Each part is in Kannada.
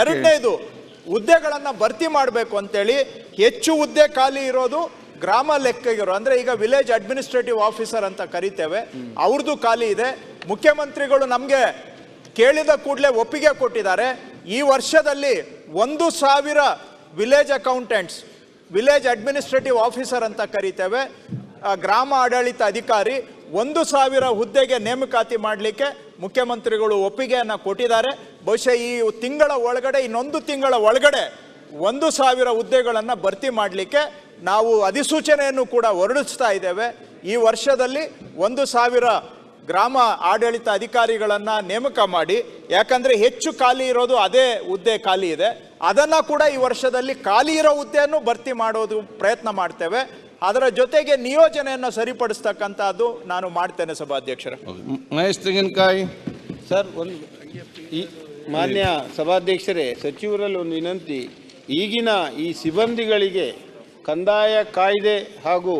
ಎರಡನೇದು ಹುದ್ದೆಗಳನ್ನ ಭರ್ತಿ ಮಾಡಬೇಕು ಅಂತೇಳಿ ಹೆಚ್ಚು ಹುದ್ದೆ ಖಾಲಿ ಇರೋದು ಗ್ರಾಮ ಲೆಕ್ಕಿಗರು ಅಂದ್ರೆ ಈಗ ವಿಲೇಜ್ ಅಡ್ಮಿನಿಸ್ಟ್ರೇಟಿವ್ ಆಫೀಸರ್ ಅಂತ ಕರಿತೇವೆ. ಅವ್ರದ್ದು ಖಾಲಿ ಇದೆ. ಮುಖ್ಯಮಂತ್ರಿಗಳು ನಮಗೆ ಕೇಳಿದ ಕೂಡಲೇ ಒಪ್ಪಿಗೆ ಕೊಟ್ಟಿದ್ದಾರೆ. ಈ ವರ್ಷದಲ್ಲಿ ಒಂದು ಸಾವಿರ village accountants village administrative officer ಅಂತ ಕರಿತೇವೆ. ಗ್ರಾಮ ಆಡಳಿತ ಅಧಿಕಾರಿ ಒಂದು ಸಾವಿರ ಹುದ್ದೆಗೆ ನೇಮಕಾತಿ ಮಾಡಲಿಕ್ಕೆ ಮುಖ್ಯಮಂತ್ರಿಗಳು ಒಪ್ಪಿಗೆಯನ್ನು ಕೊಟ್ಟಿದ್ದಾರೆ. ಬಹುಶಃ ಈ ತಿಂಗಳ ಒಳಗಡೆ, ಇನ್ನೊಂದು ತಿಂಗಳ ಒಳಗಡೆ ಒಂದು ಸಾವಿರ ಹುದ್ದೆಗಳನ್ನು ಭರ್ತಿ ಮಾಡಲಿಕ್ಕೆ ನಾವು ಅಧಿಸೂಚನೆಯನ್ನು ಕೂಡ ಹೊರಡಿಸ್ತಾ ಇದ್ದೇವೆ. ಈ ವರ್ಷದಲ್ಲಿ ಒಂದು ಸಾವಿರ ಗ್ರಾಮ ಆಡಳಿತ ಅಧಿಕಾರಿಗಳನ್ನು ನೇಮಕ ಮಾಡಿ, ಯಾಕಂದರೆ ಹೆಚ್ಚು ಖಾಲಿ ಇರೋದು ಅದೇ ಹುದ್ದೆ ಖಾಲಿ ಇದೆ. ಅದನ್ನು ಕೂಡ ಈ ವರ್ಷದಲ್ಲಿ ಖಾಲಿ ಇರೋ ಹುದ್ದೆಯನ್ನು ಭರ್ತಿ ಮಾಡೋದು ಪ್ರಯತ್ನ ಮಾಡ್ತೇವೆ. ಅದರ ಜೊತೆಗೆ ನಿಯೋಜನೆಯನ್ನು ಸರಿಪಡಿಸ್ತಕ್ಕಂಥದ್ದು ನಾನು ಮಾಡ್ತೇನೆ ಸಭಾಧ್ಯಕ್ಷರ. ಮಹೇಶ್ ತೆಂಗಿನಕಾಯಿ. ಸರ್ ಒಂದು ಈ ಮಾನ್ಯ ಸಭಾಧ್ಯಕ್ಷರೇ ಸಚಿವರಲ್ಲಿ ಒಂದು ವಿನಂತಿ. ಈಗಿನ ಈ ಸಿಬ್ಬಂದಿಗಳಿಗೆ ಕಂದಾಯ ಕಾಯ್ದೆ ಹಾಗೂ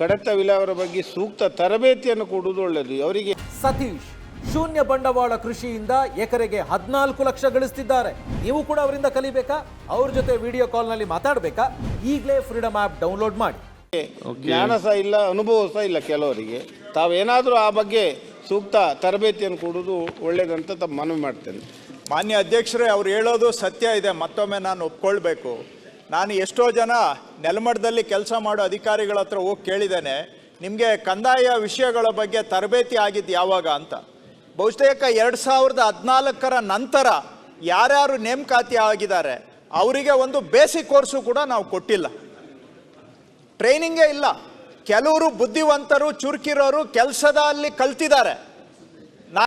ಕಡತ ವಿಲಾವರ ಬಗ್ಗೆ ಸೂಕ್ತ ತರಬೇತಿಯನ್ನು ಕೊಡುವುದು ಒಳ್ಳೆಯದು. ಅವರಿಗೆ ಸತೀಶ್ ಶೂನ್ಯ ಬಂಡವಾಳ ಕೃಷಿಯಿಂದ ಎಕರೆಗೆ ಹದಿನಾಲ್ಕು ಲಕ್ಷ ಗಳಿಸ್ತಿದ್ದಾರೆ. ನೀವು ಕೂಡ ಅವರಿಂದ ಕಲಿಬೇಕಾ? ಅವ್ರ ಜೊತೆ ವಿಡಿಯೋ ಕಾಲ್ನಲ್ಲಿ ಮಾತಾಡಬೇಕಾ? ಈಗಲೇ ಫ್ರೀಡಮ್ ಆ್ಯಪ್ ಡೌನ್ಲೋಡ್ ಮಾಡಿ. ಜ್ಞಾನ ಸಹ ಇಲ್ಲ ಅನುಭವ ಸಹ ಇಲ್ಲ ಕೆಲವರಿಗೆ. ತಾವೇನಾದರೂ ಆ ಬಗ್ಗೆ ಸೂಕ್ತ ತರಬೇತಿಯನ್ನು ಕೊಡೋದು ಒಳ್ಳೇದಂತ ತಮ್ಮ ಮನವಿ ಮಾಡ್ತೇನೆ. ಮಾನ್ಯ ಅಧ್ಯಕ್ಷರೇ ಅವ್ರು ಹೇಳೋದು ಸತ್ಯ ಇದೆ ಮತ್ತೊಮ್ಮೆ ನಾನು ಒಪ್ಕೊಳ್ಬೇಕು. ನಾನು ಎಷ್ಟೋ ಜನ ನೆಲಮಟ್ಟದಲ್ಲಿ ಕೆಲಸ ಮಾಡೋ ಅಧಿಕಾರಿಗಳ ಹತ್ರ ಹೋಗಿ ಕೇಳಿದ್ದೇನೆ ನಿಮಗೆ ಕಂದಾಯ ವಿಷಯಗಳ ಬಗ್ಗೆ ತರಬೇತಿ ಆಗಿದ್ದು ಯಾವಾಗ ಅಂತ. ಬಹುತೇಕ ಎರಡು ಸಾವಿರದ ಹದಿನಾಲ್ಕರ ನಂತರ ಯಾರ್ಯಾರು ನೇಮಕಾತಿ ಆಗಿದ್ದಾರೆ ಅವರಿಗೆ ಒಂದು ಬೇಸಿಕ್ ಕೋರ್ಸು ಕೂಡ ನಾವು ಕೊಟ್ಟಿಲ್ಲ. ಟ್ರೈನಿಂಗೇ ಇಲ್ಲ. ಕೆಲವರು ಬುದ್ಧಿವಂತರು ಚುರುಕಿರೋರು ಕೆಲಸದಲ್ಲಿ ಕಲ್ತಿದ್ದಾರೆ. ನಾ